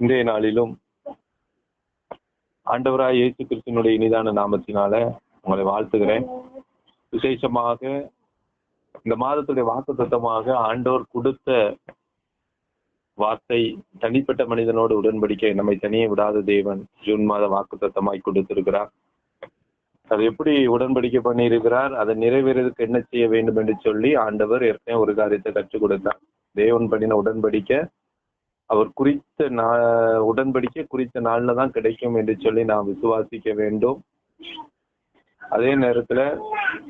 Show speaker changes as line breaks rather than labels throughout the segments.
இன்றைய நாளிலும் ஆண்டவராய் இயேசு கிறிஸ்தனுடைய இனிதான நாமத்தினால உங்களை வாழ்த்துகிறேன். விசேஷமாக இந்த மாதத்துடைய வாக்கு தத்தமாக ஆண்டவர் கொடுத்த வார்த்தை தனிப்பட்ட மனிதனோடு உடன்படிக்கை நம்மை தனியே விடாத தேவன் ஜூன் மாத வாக்கு தத்தமாய் கொடுத்திருக்கிறார். அது எப்படி உடன்படிக்கை பண்ணியிருக்கிறார்? அதை நிறைவேறதுக்கு என்ன செய்ய வேண்டும் என்று சொல்லி ஆண்டவர் ஏற்கனவே ஒரு காரியத்தை கற்றுக் கொடுத்தார். தேவன் பண்ணின உடன்படிக்கை அவர் குறித்த நா உடன்படிக்கை குறித்த நாள்ல தான் கிடைக்கும் என்று சொல்லி நாம் விசுவாசிக்க வேண்டும். அதே நேரத்துல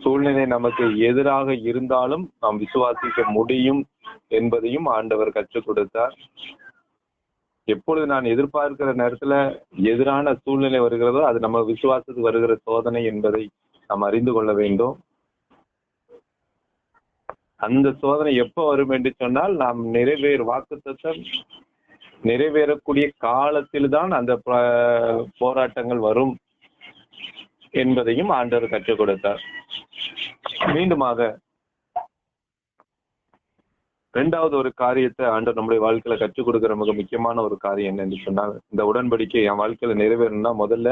சூழ்நிலை நமக்கு எதிராக இருந்தாலும் நாம் விசுவாசிக்க முடியும் என்பதையும் ஆண்டவர் கற்றுக் கொடுத்தார். எப்பொழுது நான் எதிர்பார்க்கிற நேரத்துல எதிரான சூழ்நிலை வருகிறதோ அது நம்ம விசுவாசத்துக்கு வருகிற சோதனை என்பதை நாம் அறிந்து கொள்ள வேண்டும். அந்த சோதனை எப்ப வரும் என்று சொன்னால் நாம் நிறைவேறு வாக்குத்தத்தம் நிறைவேறக்கூடிய காலத்தில் தான் அந்த போராட்டங்கள் வரும் என்பதையும் ஆண்டவர் கற்றுக் கொடுத்தார். மீண்டுமாக இரண்டாவது ஒரு காரியத்தை ஆண்டவர் நம்முடைய வாழ்க்கையில கற்றுக் கொடுக்கிற மிக முக்கியமான ஒரு காரியம் என்னன்னு சொன்னால் இந்த உடன்படிக்கை என் வாழ்க்கையில நிறைவேறணும்னா முதல்ல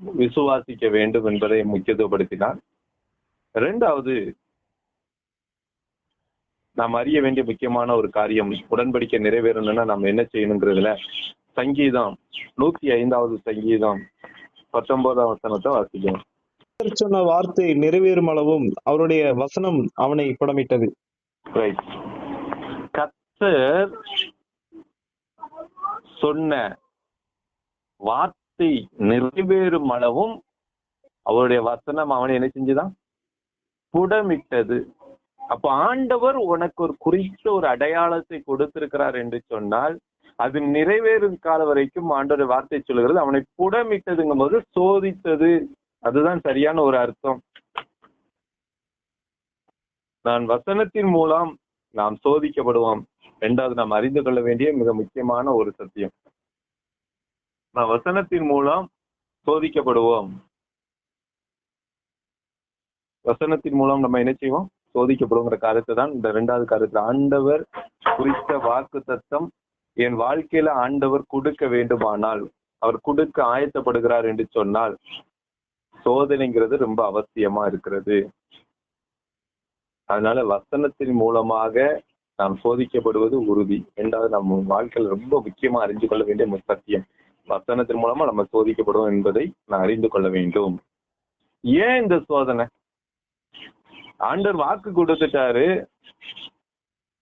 விசுவாசிக்க வேண்டும் என்பதை முக்கியத்துவப்படுத்தினார். இரண்டாவது நாம் அறிய வேண்டிய முக்கியமான ஒரு காரியம் உடன்படிக்கை நிறைவேறணும்னா நம்ம என்ன செய்யணுங்கிறதுல சங்கீதம் நூத்தி ஐந்தாவது சங்கீதம் பத்தொன்பதாம் வசனத்தை வாசிக்கணும்
சொன்ன வார்த்தை நிறைவேறும் அளவும் அவருடைய வசனம் அவனை புடமிட்டது.
ரைட் கத்தர் சொன்ன வார்த்தை நிறைவேறும் அளவும் அவருடைய வசனம் அவனை என்ன செஞ்சுதான்? புடமிட்டது. அப்ப ஆண்டவர் உனக்கு ஒரு குறித்த ஒரு அடையாளத்தை கொடுத்திருக்கிறார் என்று சொன்னால் அது நிறைவேறும் கால வரைக்கும் ஆண்டோட வார்த்தை சொல்லுகிறது. அவனை புடமிட்டதுங்கும் போது சோதித்தது. அதுதான் சரியான ஒரு அர்த்தம். நான் வசனத்தின் மூலம் நாம் சோதிக்கப்படுவோம். இரண்டாவது நாம் அறிந்து கொள்ள வேண்டிய மிக முக்கியமான ஒரு சத்தியம். நான் வசனத்தின் மூலம் சோதிக்கப்படுவோம். வசனத்தின் மூலம் நம்ம என்ன செய்வோம்? சோதிக்கப்படுங்கிற காரியத்தை தான் இந்த ரெண்டாவது காரியத்துல ஆண்டவர் குறித்த வாக்கு தத்தம் என் வாழ்க்கையில ஆண்டவர் கொடுக்க வேண்டுமானால் அவர் கொடுக்க ஆயத்தப்படுகிறார் என்று சொன்னால் சோதனைங்கிறது ரொம்ப அவசியமா இருக்கிறது. அதனால வசனத்தின் மூலமாக நாம் சோதிக்கப்படுவது உறுதி. இரண்டாவது நம்ம வாழ்க்கையில் ரொம்ப முக்கியமா அறிந்து கொள்ள வேண்டிய சத்தியம். வசனத்தின் மூலமா நம்ம சோதிக்கப்படுவோம் என்பதை நான் அறிந்து கொள்ள வேண்டும். ஏன் இந்த சோதனை? ஆண்டவர் வாக்கு கொடுத்துட்டாரு.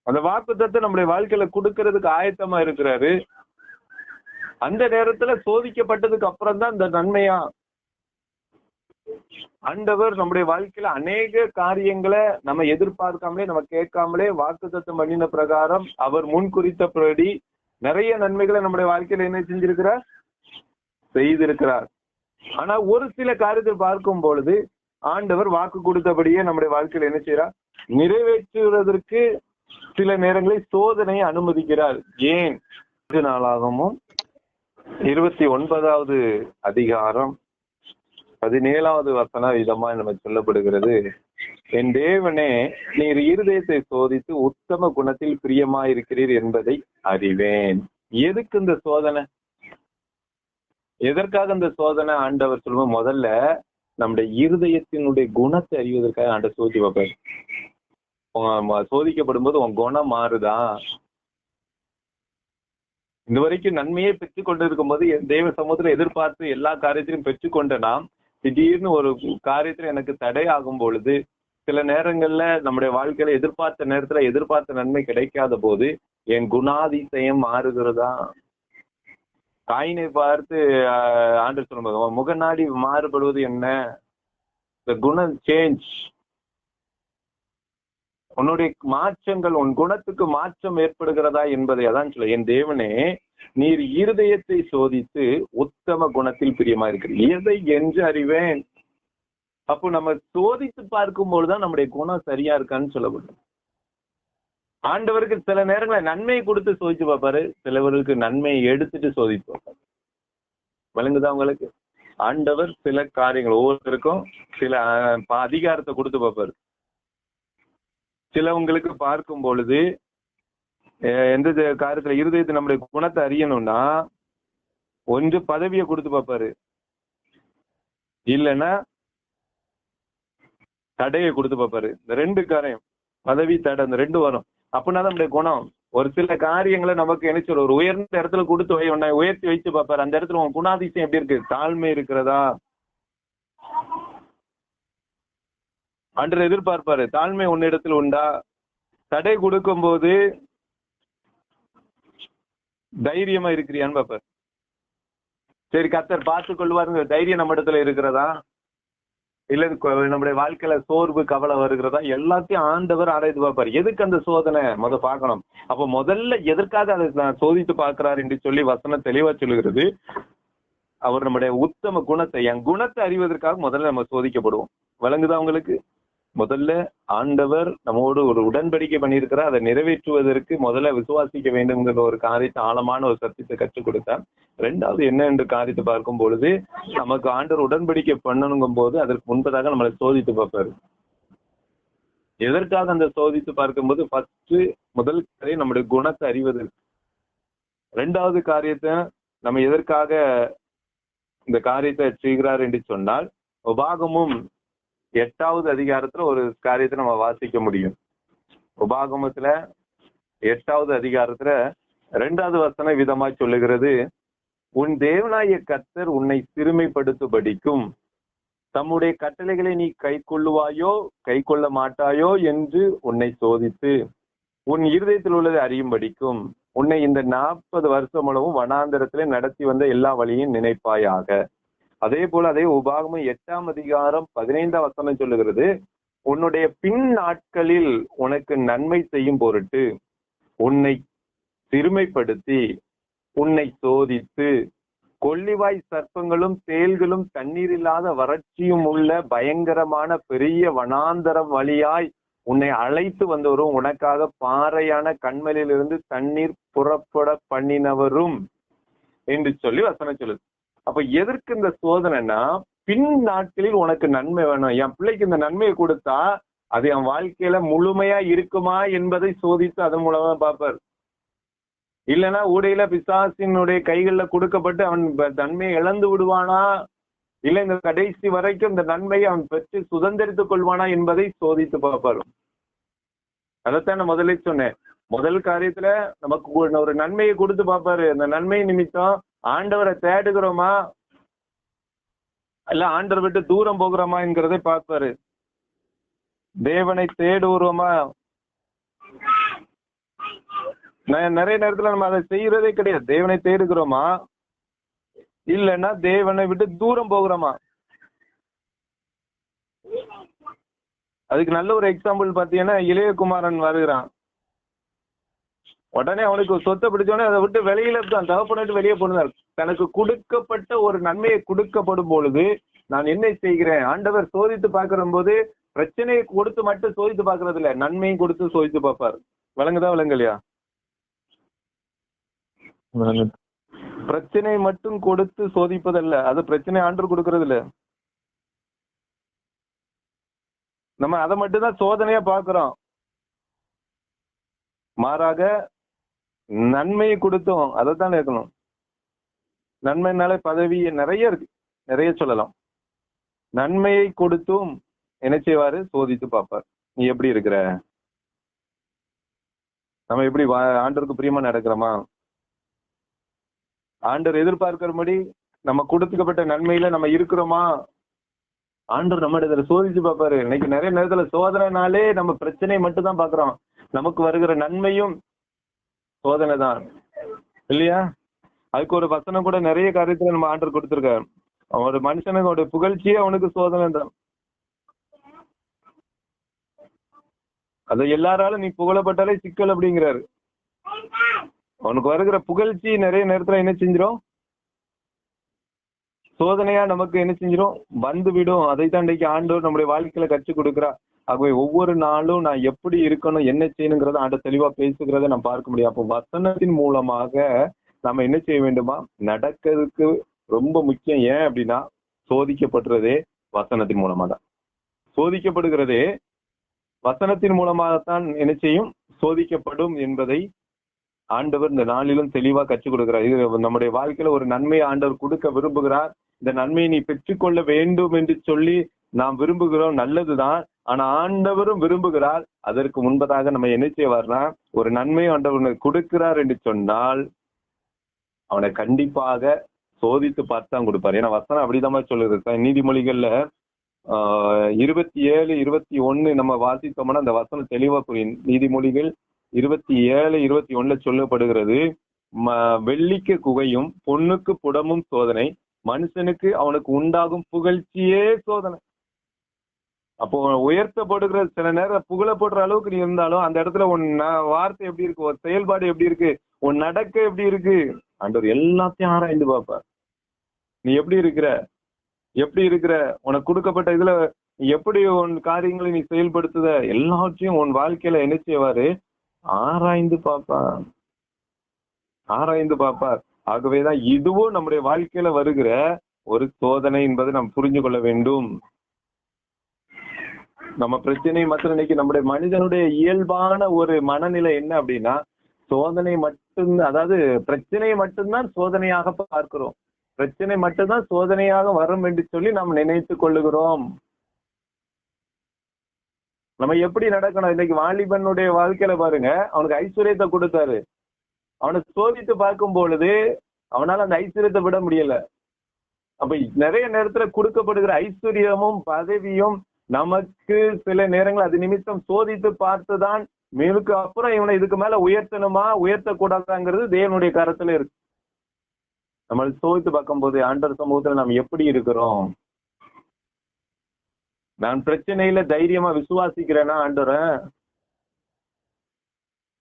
அந்த வாக்கு தத்தை நம்முடைய வாழ்க்கையில கொடுக்கறதுக்கு ஆயத்தமா இருக்கிறாரு. அந்த நேரத்துல சோதிக்கப்பட்டதுக்கு அப்புறம் தான் இந்த நன்மையா ஆண்டவர் நம்முடைய வாழ்க்கையில அநேக காரியங்களை நம்ம எதிர்பார்க்காமலே நம்ம கேட்காமலே வாக்குத்தத்தம் பண்ணின பிரகாரம் அவர் முன் குறித்தபடி நிறைய நன்மைகளை நம்முடைய வாழ்க்கையில என்ன செஞ்சிருக்கிறார்? செய்திருக்கிறார். ஆனா ஒரு சில காரியத்தை பார்க்கும் பொழுது ஆண்டவர் வாக்கு கொடுத்தபடியே நம்முடைய வாழ்க்கையில என்ன செய்யறார் நிறைவேற்றுவதற்கு சில நேரங்களில் சோதனையை அனுமதிக்கிறார். ஏன்? நாளாகவும் இருபத்தி ஒன்பதாவது அதிகாரம் பதினேழாவது வசன விதமா நம்ம சொல்லப்படுகிறது. என் தேவனே நீர் இருதயத்தை சோதித்து உத்தம குணத்தில் பிரியமாயிருக்கிறீர் என்பதை அறிவேன். எதுக்கு இந்த சோதனை? எதற்காக இந்த சோதனை? ஆண்டவர் சொல்லுவோம் முதல்ல நம்முடைய இருதயத்தினுடைய குணத்தை அறிவதற்காக ஆண்ட சோதி பார்ப்பாரு சோதிக்கப்படும் போது உன் குணம் மாறுதா? இந்த வரைக்கும் நன்மையே பெற்றுக் கொண்டு இருக்கும்போது என் தெய்வ சமூகத்துல எதிர்பார்த்து எல்லா காரியத்திலும் பெற்றுக்கொண்ட நாம் திடீர்னு ஒரு காரியத்துல எனக்கு தடை ஆகும் பொழுது சில நேரங்கள்ல நம்முடைய வாழ்க்கையில எதிர்பார்த்த நேரத்துல எதிர்பார்த்த நன்மை கிடைக்காத போது என் குணாதிசயம் மாறுகிறதா? காயினை பார்த்து ஆண்டு சொல்லும்போது முகநாடி மாறுபடுவது என்ன? இந்த குணம் சேஞ்ச் உன்னுடைய மாற்றங்கள் உன் குணத்துக்கு மாற்றம் ஏற்படுகிறதா என்பதை அதான் சொல்ல என் தேவனே நீர் இருதயத்தை சோதித்து உத்தம குணத்தில் பிரியமா இருக்கிறீர். எதை என்று அறிவேன்? அப்போ நம்ம சோதித்து பார்க்கும் பொழுதுதான் நம்முடைய குணம் சரியா இருக்கான்னு சொல்லப்படும் ஆண்டவருக்கு சில நேரங்களை நன்மையை கொடுத்து சோதிச்சு பார்ப்பாரு சிலவருக்கு நன்மையை எடுத்துட்டு சோதிச்சு பார்ப்பாரு. விளங்குதா உங்களுக்கு? ஆண்டவர் சில காரியங்கள் ஒவ்வொருத்தருக்கும் சில அதிகாரத்தை கொடுத்து பார்ப்பாரு. சிலவங்களுக்கு பார்க்கும் பொழுது எந்த காரியத்துல இருதயத்தை நம்முடைய குணத்தை அறியணும்னா ஒன்று பதவியை கொடுத்து பார்ப்பாரு. இல்லைன்னா தடையை கொடுத்து பார்ப்பாரு. இந்த ரெண்டு காரியம் பதவி தடை இந்த ரெண்டு வரும். அப்படின்னா தான் நம்முடைய குணம். ஒரு சில காரியங்களை நமக்கு என்ன சொல்ற ஒரு உயர்ந்த இடத்துல கொடுத்து வை உன்னை உயர்த்தி வைத்து பார்ப்பாரு. அந்த இடத்துல உன் குணாதிசயம் எப்படி இருக்கு? தாழ்மை இருக்கிறதா? அன்று எதிர்பார்ப்பாரு தாழ்மை உன்னிடத்தில் உண்டா? தடை கொடுக்கும் போது தைரியமா இருக்கிறியான்னு பாப்பாரு சரி கத்தர் பார்த்து கொள்வாருங்க தைரியம் நம்ம இடத்துல இருக்கிறதா? இல்ல நம்முடைய வாழ்க்கையில சோர்வு கவலை வருகிறதா? எல்லாத்தையும் ஆண்டவர் ஆராய்ந்து பார்ப்பார். எதுக்கு அந்த சோதனை? முத பார்க்கணும். அப்ப முதல்ல எதற்காக அதை நான் சோதித்து பார்க்கிறார் என்று சொல்லி வசனம் தெளிவா சொல்லுகிறது. அவர் நம்முடைய உத்தம குணத்தை என் குணத்தை அறிவதற்காக முதல்ல நம்ம சோதிக்கப்படுவோம். விளங்குதா உங்களுக்கு? முதல்ல ஆண்டவர் நம்மோடு ஒரு உடன்படிக்கை பண்ணியிருக்கிறார். அதை நிறைவேற்றுவதற்கு முதல்ல விசுவாசிக்க வேண்டும்ங்கிற ஒரு காரியத்தை ஆழமான ஒரு சத்தியத்தை கற்றுக் கொடுத்தார். ரெண்டாவது என்ன என்று காரியத்தை பார்க்கும் பொழுது நமக்கு ஆண்டவர் உடன்படிக்கை பண்ணணுங்கும் போது அதற்கு முன்பதாக நம்மளை சோதித்து பார்ப்பாரு. எதற்காக அந்த சோதித்து பார்க்கும்போது ஃபர்ஸ்ட் முதல் காரியம் நம்முடைய குணத்தை அறிவதற்கு ரெண்டாவது காரியத்தை நம்ம எதற்காக இந்த காரியத்தை செய்கிறார் என்று சொன்னால் உபாகமும் எட்டாவது அதிகாரத்துல ஒரு காரியத்தை நம்ம வாசிக்க முடியும். உபாகமத்துல எட்டாவது அதிகாரத்துல ரெண்டாவது வசன விதமா சொல்லுகிறது உன் தேவனாய கர்த்தர் உன்னை சிறுமைப்படுத்தும்படிக்கும் தம்முடைய கட்டளைகளை நீ கை கொள்ளுவாயோ கை கொள்ள மாட்டாயோ என்று உன்னை சோதித்து உன் இருதயத்தில் உள்ளதை அறியும்படிக்கும் உன்னை இந்த நாற்பது வருஷமுழவும் வனாந்திரத்திலே நடத்தி வந்த எல்லா வழியும் நினைப்பாயாக. அதே போல அதே உபாகம எட்டாம் அதிகாரம் பதினைந்தாம் வசனம் சொல்லுகிறது உன்னுடைய பின் நாட்களில் உனக்கு நன்மை செய்யும் பொருட்டு உன்னை சிறுமைப்படுத்தி உன்னை சோதித்து கொள்ளிவாய் சர்ப்பங்களும் தேல்களும் தண்ணீர் இல்லாத வறட்சியும் உள்ள பயங்கரமான பெரிய வனாந்தரம் வழியாய் உன்னை அழைத்து வந்தவரும் உனக்காக பாறையான கண்மலிலிருந்து தண்ணீர் புறப்பட பண்ணினவரும் என்று சொல்லி வசனம் சொல்லுது. அப்ப எதற்கு இந்த சோதனைனா பின் நாட்களில் உனக்கு நன்மை வேணும். என் பிள்ளைக்கு இந்த நன்மையை கொடுத்தா அது என் வாழ்க்கையில முழுமையா இருக்குமா என்பதை சோதித்து அதன் மூலமா பார்ப்பார். இல்லைன்னா ஊடையில பிசாசினுடைய கைகள்ல கொடுக்கப்பட்டு அவன் தன்மையை இழந்து விடுவானா? இல்ல இந்த கடைசி வரைக்கும் இந்த நன்மையை அவன் பெற்று சுதந்திரித்துக் கொள்வானா என்பதை சோதித்து பார்ப்பாரு. அதைத்தான் நான் முதலே சொன்னேன். முதல் காரியத்துல நமக்கு ஒரு- நன்மையை கொடுத்து பார்ப்பாரு. அந்த நன்மை நிமித்தம் ஆண்டவரை தேடுகிறோமா? இல்ல ஆண்டவர் விட்டு தூரம் போகிறோமா என்கிறதை பார்ப்பாரு. தேவனை தேடுகிறோமா? நிறைய நேரத்துல நம்ம அதை செய்யறதே கிடையாது. தேவனை தேடுகிறோமா? இல்லைன்னா தேவனை விட்டு தூரம் போகிறோமா? அதுக்கு நல்ல ஒரு எக்ஸாம்பிள் பாத்தீங்கன்னா இளையகுமாரன் வருகிறான். உடனே அவனுக்கு சொத்தை பிடிச்சோடனே அதை விட்டு வெளியில தான் தகப்பனிட்டு வெளியே போனார். தனக்கு கொடுக்கப்பட்ட ஒரு நன்மையை கொடுக்கப்படும் பொழுது நான் என்ன செய்கிறேன்? ஆண்டவர் சோதித்து பாக்குற போது பிரச்சனையை கொடுத்து மட்டும் சோதித்து பாக்குறது இல்ல நன்மையும் கொடுத்து சோதித்து பார்ப்பார். விளங்குதா விளங்கலையா? பிரச்சனை மட்டும் கொடுத்து சோதிப்பதல்ல அது பிரச்சனை ஆண்டு கொடுக்கறது இல்ல நம்ம அதை மட்டும் தான் சோதனையா பாக்குறோம் மாறாக நன்மையை கொடுத்தோம் அதைத்தான் இருக்கணும் நன்மைனாலே பதவி நிறைய இருக்கு. நிறைய சொல்லலாம். நன்மையை கொடுத்தும் என்ன செய்வாரு? சோதித்து பார்ப்பார். நீ எப்படி இருக்கிற? நம்ம எப்படி ஆண்டருக்கு பிரியமா நடக்கிறோமா? ஆண்டர் எதிர்பார்க்கிறபடி நம்ம கொடுத்துக்கப்பட்ட நன்மையில நம்ம இருக்கிறோமா? ஆண்டர் நம்ம இடத்துல சோதிச்சு பார்ப்பாரு. இன்னைக்கு நிறைய நேரத்துல சோதனைனாலே நம்ம பிரச்சனையை மட்டும் தான் பாக்குறோம் நமக்கு வருகிற நன்மையும் சோதனை தான் இல்லையா? அதுக்கு ஒரு வசனம் கூட நிறைய காரியத்துல நம்ம ஆண்டர் கொடுத்திருக்காரு. ஒரு மனுஷனுக்கு புகழ்ச்சியே அவனுக்கு சோதனை தான் அது எல்லாராலும் நீ புகழப்பட்டாலே சிக்கல் அப்படிங்கிறாரு. அவனுக்கு வருகிற புகழ்ச்சி நிறைய நேரத்துல என்ன செஞ்சிரும்? சோதனையா நமக்கு என்ன செஞ்சிடும் வந்து விடும். அதை தான் இன்றைக்கு ஆண்டவர் நம்முடைய வாழ்க்கையில கற்றுக் கொடுக்கிறா ஆகவே ஒவ்வொரு நாளும் நான் எப்படி இருக்கணும் என்ன செய்யணுங்கிறத ஆண்ட தெளிவா பேசுகிறத நான் பார்க்க முடியும். அப்போ வசனத்தின் மூலமாக நம்ம என்ன செய்ய வேண்டுமா? நடக்கிறதுக்கு ரொம்ப முக்கியம். ஏன் அப்படின்னா சோதிக்கப்படுறதே வசனத்தின் மூலமா தான் சோதிக்கப்படுகிறதே வசனத்தின் மூலமாக தான் என்ன செய்யும்? சோதிக்கப்படும் என்பதை ஆண்டவர் இந்த நாளிலும் தெளிவா கற்றுக் கொடுக்கிறார். இது நம்முடைய வாழ்க்கையில ஒரு நன்மையை ஆண்டவர் கொடுக்க விரும்புகிறார். இந்த நன்மையை நீ பெற்றுக்கொள்ள வேண்டும் என்று சொல்லி நாம் விரும்புகிறோம். நல்லதுதான். ஆனா ஆண்டவரும் விரும்புகிறார். அதற்கு முன்பதாக நம்ம என்ன செய்வார்னா ஒரு நன்மை ஆண்டவர் கொடுக்கிறார் என்று சொன்னால் அவனை கண்டிப்பாக சோதித்து பார்த்து தான் கொடுப்பார். ஏன்னா வசனம் அப்படிதான் சொல்லுது. நீதிமொழிகள்ல ஆஹ் இருபத்தி ஏழு இருபத்தி ஒண்ணு நம்ம வாசித்தோம்னா அந்த வசனம் தெளிவா புரியும் நீதிமொழிகள் இருபத்தி ஏழு இருபத்தி ஒண்ணுல சொல்லப்படுகிறது ம- வெள்ளிக்கு குகையும் பொண்ணுக்கு புடமும் சோதனை மனுஷனுக்கு அவனுக்கு உண்டாகும் புகழ்ச்சியே சோதனை. அப்போ உயர்த்தப்படுகிற சில நேரம் புகழப்படுற அளவுக்கு நீ இருந்தாலும் அந்த இடத்துல உன் வார்த்தை எப்படி இருக்கு உன் செயல்பாடு எப்படி இருக்கு உன் நடக்க எப்படி இருக்கு ஆண்டவர் எல்லாத்தையும் ஆராய்ந்து பார்ப்பார். நீ எப்படி இருக்கிற எப்படி இருக்கிற உனக்கு கொடுக்கப்பட்ட இதுல நீ எப்படி உன் காரியங்களை நீ செயல்படுத்துத எல்லாத்தையும் உன் வாழ்க்கையில என்ன செய்வாரு? ஆராய்ந்து பார்ப்பார். ஆராய்ந்து பார்ப்பார். ஆகவேதான் இதுவும் நம்முடைய வாழ்க்கையில வருகிற ஒரு சோதனை என்பதை நாம் புரிஞ்சு கொள்ள வேண்டும். நம்ம பிரச்சனை மற்றும் இன்னைக்கு நம்முடைய மனிதனுடைய இயல்பான ஒரு மனநிலை என்ன அப்படின்னா சோதனை மட்டும் அதாவது பிரச்சனை மட்டும்தான் சோதனையாக பார்க்கிறோம். பிரச்சனை மட்டும்தான் சோதனையாக வரும் என்று சொல்லி நாம் நினைத்து கொள்ளுகிறோம். நம்ம எப்படி நடக்கணும்? இன்னைக்கு வாலிபனுடைய வாழ்க்கையில பாருங்க அவனுக்கு ஐஸ்வர்யத்தை கொடுத்தாரு. அவனை சோதித்து பார்க்கும் பொழுது அவனால அந்த ஐஸ்வர்யத்தை விட முடியல. அப்ப நிறைய நேரத்துல கொடுக்கப்படுகிற ஐஸ்வர்யமும் பதவியும் நமக்கு சில நேரங்கள் அது நிமித்தம் சோதித்து பார்த்துதான் மேலுக்கு அப்புறம் இவனை இதுக்கு மேல உயர்த்தணுமா உயர்த்த கூடாதாங்கிறது தேவனுடைய கரத்துல இருக்கு. நம்ம சோதித்து பார்க்கும் போது ஆண்டர் சமூகத்துல நாம் எப்படி இருக்கிறோம்? நான் பிரச்சனையில தைரியமா விசுவாசிக்கிறேன்னா ஆண்டவரை?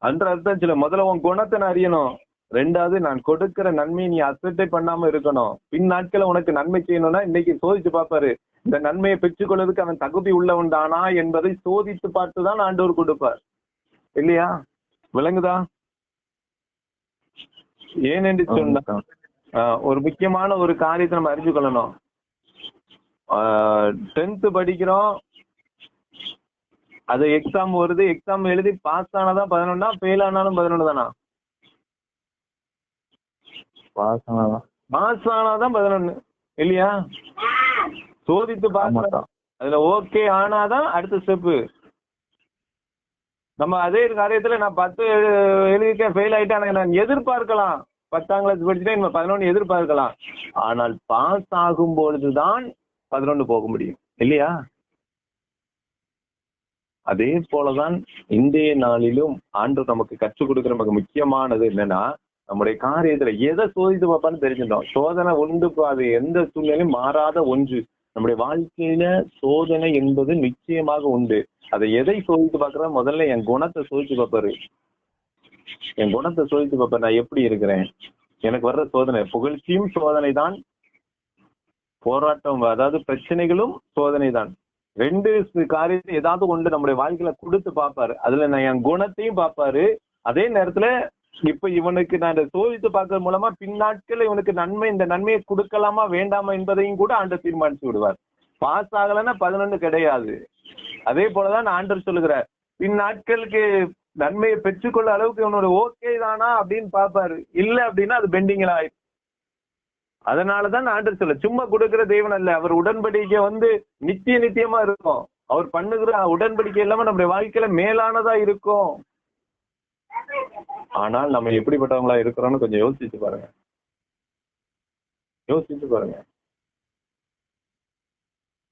அன்ற அர்த்தம் சில முதல்ல உன் குணத்தை நான் அறியணும். ரெண்டாவது நான் கொடுக்கிற நன்மையை நீ அசட்டை பண்ணாம இருக்கணும். பின் நாட்கள உனக்கு நன்மை செய்யணும்னா இன்னைக்கு சோதிச்சு பார்ப்பாரு. இந்த நன்மையை பெற்றுக்கொள்வதற்கு அவன் தகுதி உள்ளவன் தானா என்பதை சோதித்து பார்த்துதான் ஆண்டவர் கொடுப்பார். இல்லையா? விளங்குதா? ஏன் என்று சொன்னா ஒரு முக்கியமான ஒரு காரியத்தை நம்ம அறிஞ்சு கொள்ளணும். டென்த் படிக்கிறோம். அது எக்ஸாம் வருது. எக்ஸாம் எழுதி பாஸ் ஆனாதான் பதினொன்னா ஃபெயில் ஆனாலும் பதினொன்று தானா
பாஸ் ஆனாதான்.
பாஸ் ஆனாதான் பதினொன்னு. இல்லையா? சோதித்து. பார்க்கலாம் அதுல ஓகே ஆனாதான் அடுத்த ஸ்டெப்பு நம்ம அதே காரியத்துல நான் பத்து எழு- எழுதிக்க ஃபெயில் ஆயிட்டேன் நான் எதிர்பார்க்கலாம். பத்தாம் கிளாஸ் படிச்சுட்டா இன்னும் பதினொன்று எதிர்பார்க்கலாம். ஆனால் பாஸ் ஆகும் பொழுதுதான் பதினொன்று போக முடியும். இல்லையா? அதே போலதான் இன்றைய நாளிலும் ஆண்டு நமக்கு கற்றுக் கொடுக்கிற நமக்கு முக்கியமானது என்னன்னா நம்முடைய காரியத்துல எதை சோதித்து பார்ப்பான்னு தெரிஞ்சிட்டோம். சோதனை உண்டு அது எந்த சூழ்நிலையும் மாறாத ஒன்று. நம்முடைய வாழ்க்கையில சோதனை என்பது நிச்சயமாக உண்டு. அதை எதை சோதித்து பார்க்கறா முதல்ல என் குணத்தை சோதித்து பார்ப்பாரு. என் குணத்தை சோதித்து பார்ப்பாரு. நான் எப்படி இருக்கிறேன்? எனக்கு வர்ற சோதனை புகழ்ச்சியும் சோதனை தான் போராட்டம் அதாவது பிரச்சனைகளும் சோதனை தான் ரெண்டு காரியத்தை ஏதாவது ஒன்று நம்முடைய வாழ்க்கையில கொடுத்து பார்ப்பாரு. அதுல நான் என் குணத்தையும் பார்ப்பாரு. அதே நேரத்துல இப்ப இவனுக்கு நான் சோதித்து பார்க்கறது மூலமா பின்னாட்கள் இவனுக்கு நன்மை இந்த நன்மையை கொடுக்கலாமா வேண்டாமா என்பதையும் கூட ஆண்டர் தீர்மானிச்சு விடுவார். பாஸ் ஆகலன்னா பதினொன்னு கிடையாது. அதே போலதான் ஆண்டர் சொல்லுகிறார். பின் நாட்களுக்கு நன்மையை பெற்றுக்கொள்ள அளவுக்கு இவனோட ஓகே தானா அப்படின்னு பார்ப்பாரு. இல்ல அப்படின்னா அது பெண்டிங்ல ஆயிடும் அதனாலதான் ஆண்டர் சொல்ல சும்மா கொடுக்கிற தெய்வன் அல்ல. அவர் உடன்படிக்கை வந்து நித்திய நித்தியமா இருக்கும். அவர் பண்ணுகிற உடன்படிக்கை இல்லாம நம்முடைய வாழ்க்கையில மேலானதா இருக்கும். ஆனால் நம்ம எப்படிப்பட்டவங்களா இருக்கிறோம்னு கொஞ்சம் யோசிச்சு பாருங்க. யோசிச்சு பாருங்க.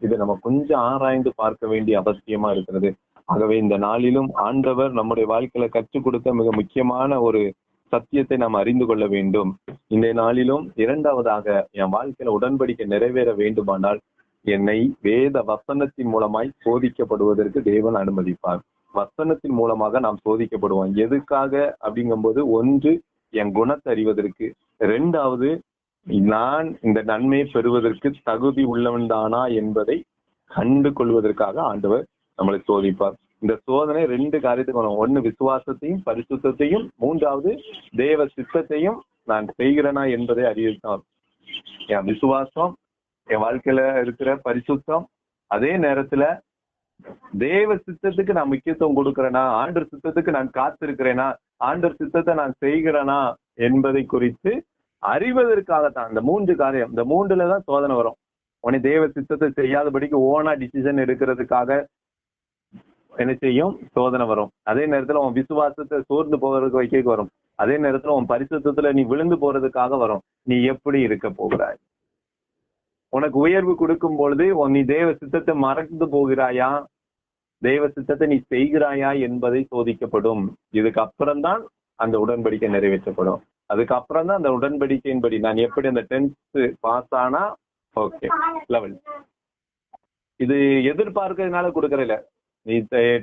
இதை நம்ம கொஞ்சம் ஆராய்ந்து பார்க்க வேண்டிய அவசியமா இருக்கிறது. ஆகவே இந்த நாளிலும் ஆண்டவர் நம்முடைய வாழ்க்கையில கற்றுக் கொடுத்த மிக முக்கியமான ஒரு சத்தியத்தை நாம் அறிந்து கொள்ள வேண்டும். இந்த நாளிலும் இரண்டாவதாக என் வாழ்க்கையில உடன்படிக்கை நிறைவேற வேண்டுமானால் என்னை வேத வசனத்தின் மூலமாய் சோதிக்கப்படுவதற்கு தேவன் அனுமதிப்பார். வசனத்தின் மூலமாக நாம் சோதிக்கப்படுவோம். எதுக்காக? அப்படிங்கும்போது ஒன்று என் குணத்தை அறிவதற்கு. ரெண்டாவது நான் இந்த நன்மையை பெறுவதற்கு தகுதி உள்ளவன் தானா என்பதை கண்டு கொள்வதற்காக ஆண்டவர் நம்மளை சோதிப்பார். இந்த சோதனை ரெண்டு காரியத்துக்கு வரும். ஒன்னு விசுவாசத்தையும் பரிசுத்தையும் மூன்றாவது தேவ சித்தத்தையும் நான் செய்கிறேனா என்பதை அறிவித்தான் என் விசுவாசம் என் வாழ்க்கையில இருக்கிற பரிசுத்தம் அதே நேரத்துல தேவ சித்தத்துக்கு நான் முக்கியத்துவம் கொடுக்கிறேனா ஆண்டு சித்தத்துக்கு நான் காத்திருக்கிறேனா ஆண்டர் சித்தத்தை நான் செய்கிறேனா என்பதை குறித்து அறிவதற்காகத்தான் இந்த மூன்று காரியம் இந்த மூன்றுல தான் சோதனை வரும். உன்னை தேவ சித்தத்தை செய்யாதபடிக்கு ஓனா டிசிஷன் எடுக்கிறதுக்காக என்ன செய்யும்? சோதனை வரும். அதே நேரத்துல உன் விசுவாசத்தை சோர்ந்து போகிறதுக்கு வைக்க வரும். அதே நேரத்துல உன் பரிசுத்தத்துல நீ விழுந்து போறதுக்காக வரும். நீ எப்படி இருக்க போகிறாய்? உனக்கு உயர்வு கொடுக்கும் பொழுது உன் நீ தேவ சித்தத்தை மறந்து போகிறாயா? தெய்வ சித்தத்தை நீ செய்கிறாயா என்பதை சோதிக்கப்படும். இதுக்கு அப்புறம்தான் அந்த உடன்படிக்கை நிறைவேற்றப்படும். அதுக்கப்புறம் தான் அந்த உடன்படிக்கையின்படி நான் எப்படி அந்த டென்த் பாஸ் ஆனா? ஓகே. லெவல். இது எதிர்பார்க்கறதுனால கொடுக்கறதில்ல. நீ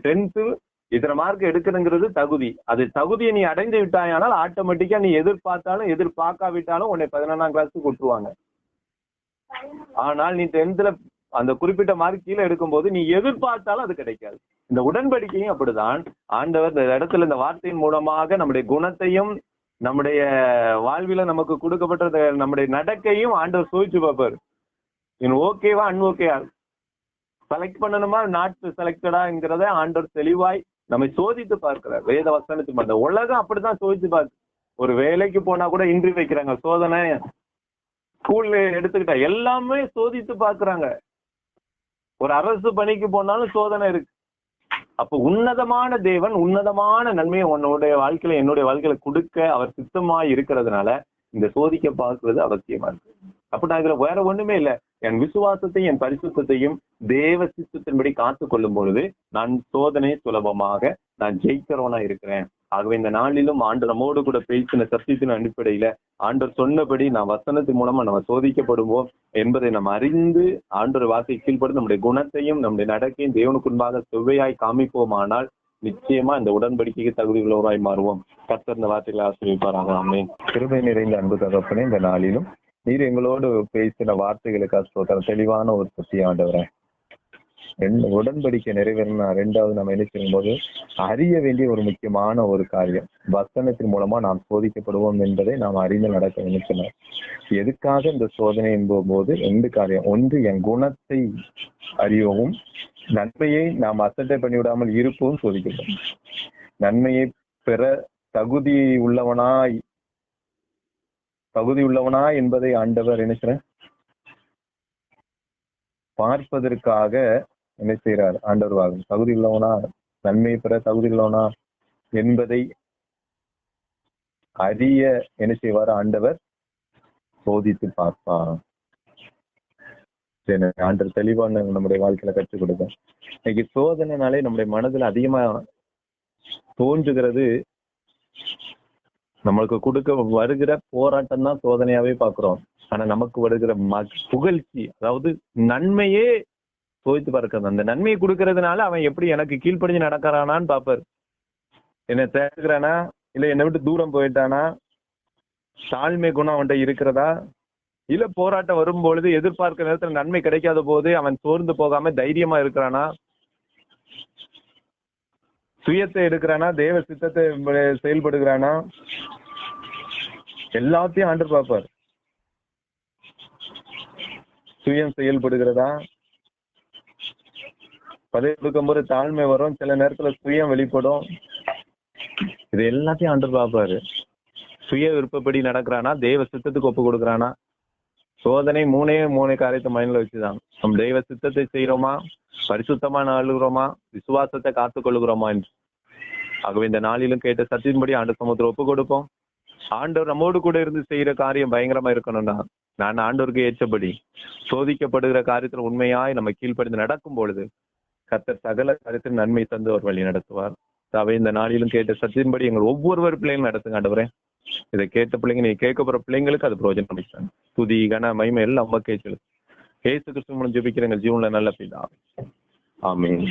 டென்த்து இத்தனை மார்க் எடுக்கணுங்கிறது தகுதி. அது தகுதியை நீ அடைந்து விட்டாயானால் ஆட்டோமேட்டிக்கா நீ எதிர்பார்த்தாலும் எதிர்பார்க்காவிட்டாலும் உன்னை பதினொன்றாம் கிளாஸுக்கு கொடுத்துருவாங்க ஆனால் நீ டென்த்ல அந்த குறிப்பிட்ட மார்க் கீழே எடுக்கும்போது நீ எதிர்பார்த்தாலும் அது கிடைக்காது. இந்த உடன்படிக்கையும் அப்படிதான். ஆண்டவர் இந்த இடத்துல இந்த வார்த்தையின் மூலமாக நம்முடைய குணத்தையும் நம்முடைய வாழ்வில நமக்கு கொடுக்கப்பட்ட நம்முடைய நடக்கையும் ஆண்டவர் சோதிச்சு பார்ப்பாரு. இன் ஓகேவா அன்ஓகேவா செலக்ட் பண்ணணுமா? நாட் செலக்டடாங்கிறத ஆண்டவர் தெளிவாய் நம்மை சோதித்து பார்க்கிறார். வேத வசனத்து அந்த உலகம் அப்படிதான் சோதித்து பார்க்கு ஒரு வேலைக்கு போனா கூட இன்றி வைக்கிறாங்க. சோதனை ஸ்கூல்ல எடுத்துக்கிட்டா எல்லாமே சோதித்து பார்க்கறாங்க. ஒரு அரசு பணிக்கு போனாலும் சோதனை இருக்கு. அப்ப உன்னதமான தேவன் உன்னதமான நன்மையை உன்னுடைய வாழ்க்கையில என்னுடைய வாழ்க்கையில கொடுக்க அவர் சித்தமா இருக்கிறதுனால இந்த சோதிக்க பார்க்கறது அவசியமா இருக்கு. அப்ப நான் இதுல வேற ஒண்ணுமே இல்ல. என் விசுவாசத்தையும் என் பரிசுத்தையும் தேவ சித்தத்தின்படி காத்து கொள்ளும் பொழுது நான் சோதனை சுலபமாக நான் ஜெயிக்கிறவனா இருக்கிறேன். ஆகவே இந்த நாளிலும் ஆண்டு நம்மோடு கூட பேசின சத்தியத்தின் அடிப்படையில ஆண்டவர் சொன்னபடி நான் வசனத்தின் மூலமா நம்ம சோதிக்கப்படுவோம் என்பதை நம்ம அறிந்து ஆண்டொரு வார்த்தை கீழ்படுத்த நம்முடைய குணத்தையும் நம்முடைய நடக்கையும் தேவனுக்கு முன்பாக செவ்வையாய் காமிப்போமானால் நிச்சயமா இந்த உடன்படிக்கைக்கு தகுதி உள்ளவராய் மாறுவோம். கர்த்தர் இந்த வார்த்தைகளை ஆசிரியப்பாராக திருமை கிருபை நிறைந்த அன்பு தகப்பனே இந்த நாளிலும் நீர் எங்களோடு பேசின வார்த்தைகளுக்கு ஸ்தோத்திரம் தெளிவான ஒரு சக்தி ஆண்டவரே. உடன்படிக்கை நிறைவேறினா ரெண்டாவது நம்ம என்ன செய்யும் போது அறிய வேண்டிய ஒரு முக்கியமான ஒரு காரியம். வசனத்தின் மூலமா நாம் சோதிக்கப்படுவோம் என்பதை நாம் அறிந்து நடக்க நினைக்கணும் எதுக்காக இந்த சோதனை என்பது ரெண்டு காரியம். ஒன்று என் குணத்தை அறியவும் நன்மையை நாம் அசட்டை பண்ணிவிடாமல் இருப்பவும் சோதிக்கப்படும் நன்மையை பெற தகுதி உள்ளவனாய் தகுதி உள்ளவனா என்பதை ஆண்டவர் நினைக்கிறேன் பார்ப்பதற்காக என்ன செய்கிறார் ஆண்டவர் வாகும் தகுதி உள்ளவனா? நன்மை பெற தகுதி உள்ளவனா? என்பதை அறிய என்ன செய்வார்? ஆண்டவர் சோதித்து பார்ப்பார். சரி, ஆண்டவர் தெளிவான நம்முடைய வாழ்க்கையில கற்றுக் கொடுக்க இன்னைக்கு சோதனைனாலே நம்முடைய மனதுல அதிகமா தோன்றுகிறது. நம்மளுக்கு கொடுக்க வருகிற போராட்டம் தான் சோதனையாவே பாக்குறோம் ஆனா நமக்கு வருகிற ம- புகழ்ச்சி அதாவது நன்மையே சோதித்து பார்க்கறது. அந்த நன்மையை கொடுக்கறதுனால அவன் எப்படி எனக்கு கீழ்ப்படிஞ்சு நடக்கிறானான்னு பாப்பாரு என்ன தேடுகிறானா? இல்ல என்னை விட்டு தூரம் போயிட்டானா? தாழ்மை குணம் அவன்கிட்ட இருக்கிறதா? இல்ல போராட்டம் வரும்பொழுது எதிர்பார்க்க எதிர்பார்க்கிற நேரத்துல நன்மை கிடைக்காத போது அவன் சோர்ந்து போகாம தைரியமா இருக்கிறானா? சுயத்தை எடுக்கிறானா? தேவ சித்தத்தை செயல்படுகிறானா? எல்லாத்தையும் ஆண்டு பார்ப்பார். சுயம் செயல்படுகிறதா? பதவி கொடுக்கும்போது தாழ்மை வரும். சில நேரத்துல சுயம் வெளிப்படும். இது எல்லாத்தையும் ஆண்டு பார்ப்பாரு. சுய விருப்பப்படி நடக்கிறானா? தெய்வ சித்தத்துக்கு ஒப்பு கொடுக்கறானா? சோதனை மூணே மூணு காரியத்தை மைண்ட்ல வச்சுதான். நம்ம தெய்வ சித்தத்தை செய்யறோமா பரிசுத்தமா நாளுகிறோமா விசுவாசத்தை காத்துக் கொள்ளுகிறோமா என்று. ஆகவே இந்த நாளிலும் கேட்ட சத்தியின்படி ஆண்டு சமூகத்துல ஒப்பு கொடுப்போம். ஆண்டவர் நம்மோடு கூட இருந்து செய்யற காரியம் பயங்கரமா இருக்கணும்னா நான் ஆண்டோருக்கு ஏற்றபடி சோதிக்கப்படுகிற காரியத்துல உண்மையாய் நம்ம கீழ்ப்படிந்து நடக்கும் பொழுது கத்தர் சகல காரியத்தில் நன்மை தந்து அவர் வழி நடத்துவார். அவை இந்த நாளிலும் கேட்ட சத்தியின்படி எங்கள் ஒவ்வொருவர் பிள்ளைங்களும் நடத்துங்க ஆண்டவரே. இதை கேட்ட பிள்ளைங்க நீ கேட்க போற பிள்ளைங்களுக்கு அது பிரயோஜனம் பண்ணிக்கிறாங்க துதி கன மகிமை எல்லாம் அம்மா கேச்சு ஏசு கிறிஸ்து மூலம் ஜெபிக்கிற எங்கள் ஜீவன்ல நல்ல பிள்ளை ஆமென்.